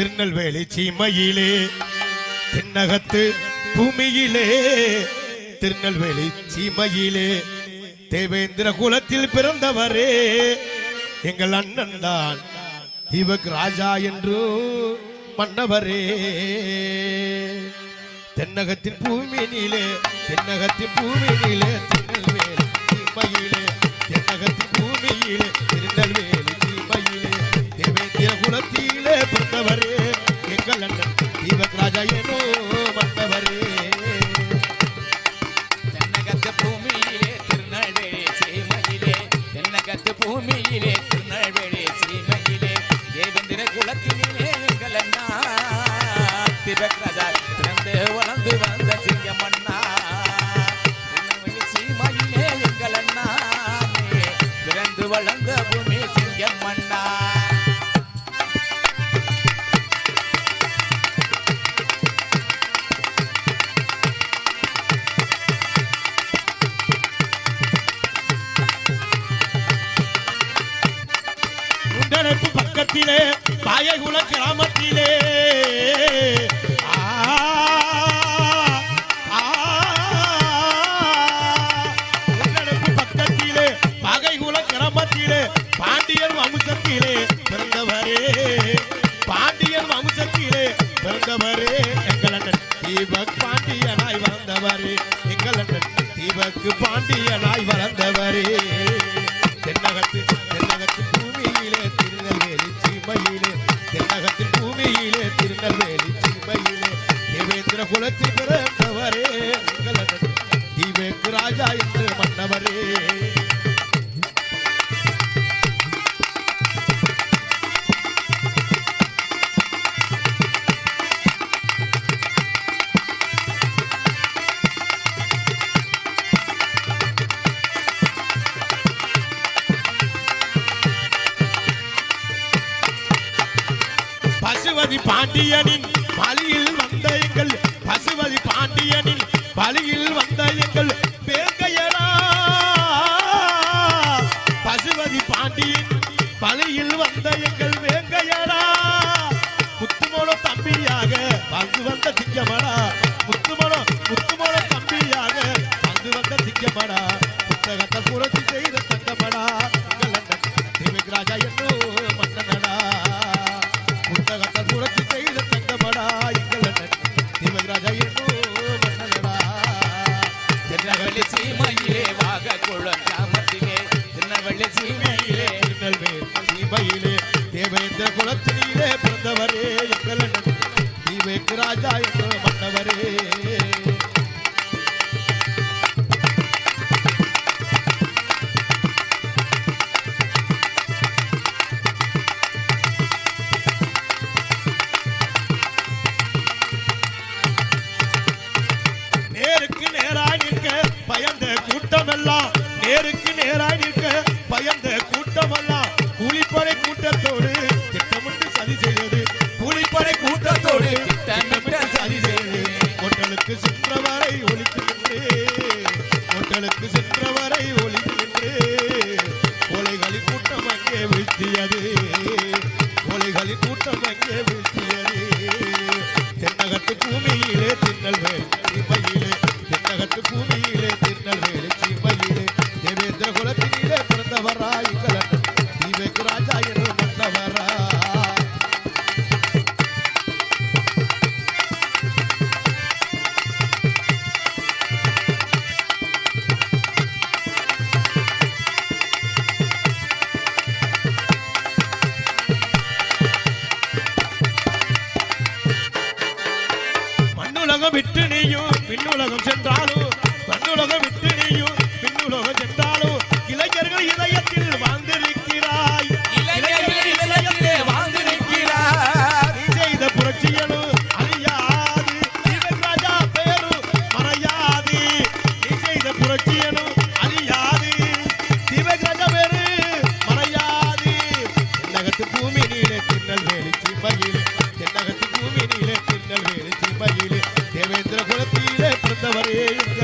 திருநெல்வேலி சீமையிலே தென்னகத்து பூமியிலே திருநெல்வேலி சீமையிலே தேவேந்திர குலத்தில் பிறந்தவரே எங்கள் அண்ணன் தான் இவக்கு ராஜா என்று மன்னவரே. தென்னகத்தின் பூமியினிலே தென்னகத்தின் பூமியினிலே திபக்ரஜா பிறந்து வளர்ந்து வந்த சிங்கமண்ணா. சீமையிலே எங்கள் அண்ணா. பிறந்து வளர்ந்த பூமி சிங்கமண்ணா. பக்கத்திலே பாண்டியனாய் வந்தவரே எங்கள் அண்ணன் தீபக் பாண்டியனாய் வளர்ந்தவரே. தென்னகத்து தென்னகத்து பூமியிலே திருநெல்வேலி சீமையிலே தென்னகத்தில் பூமியிலே திருநெல்வேலி சீமையிலே தேவேந்திர குலத்தில் பிறந்தவரே எங்கள் அண்ணன் ராஜா என்று மன்னவரே. பாண்டியனின் பலியில் வந்த எங்கள் பசுபதி பாண்டியனின் பலியில் வந்த எங்கள் பேங்கையரா பசுபதி பாண்டியன் பலியில் வந்த எங்கள் வேங்கையரா முத்துமோள தம்பியாக வந்து வந்த திங்கமடா முத்துமோள முத்துமோள தம்பியாக வந்து வந்த திங்கமடா புத்தகத்தை புரட்சி செய்த தங்கமடா. கூட்டமெல்லாம் நேருக்கு நேராய் நிற்க பயந்த கூட்டமெல்லாம் கூலிப்படை கூட்டத்தோடு திட்டமிட்டு சதி செய்தது. கூலிப்படை கூட்டத்தோடு திட்டமிட்டு சதி செய்தது. ஹோட்டலுக்கு சென்றவரை ஒழித்து ஹோட்டலுக்கு சென்றவரை உலகம் விட்டு நீயும் பின்னுலகம் சென்றாலும் தன்னுலகம் விட்டு நீயும் பின்னுலகம் சென்றாலும். Thank you.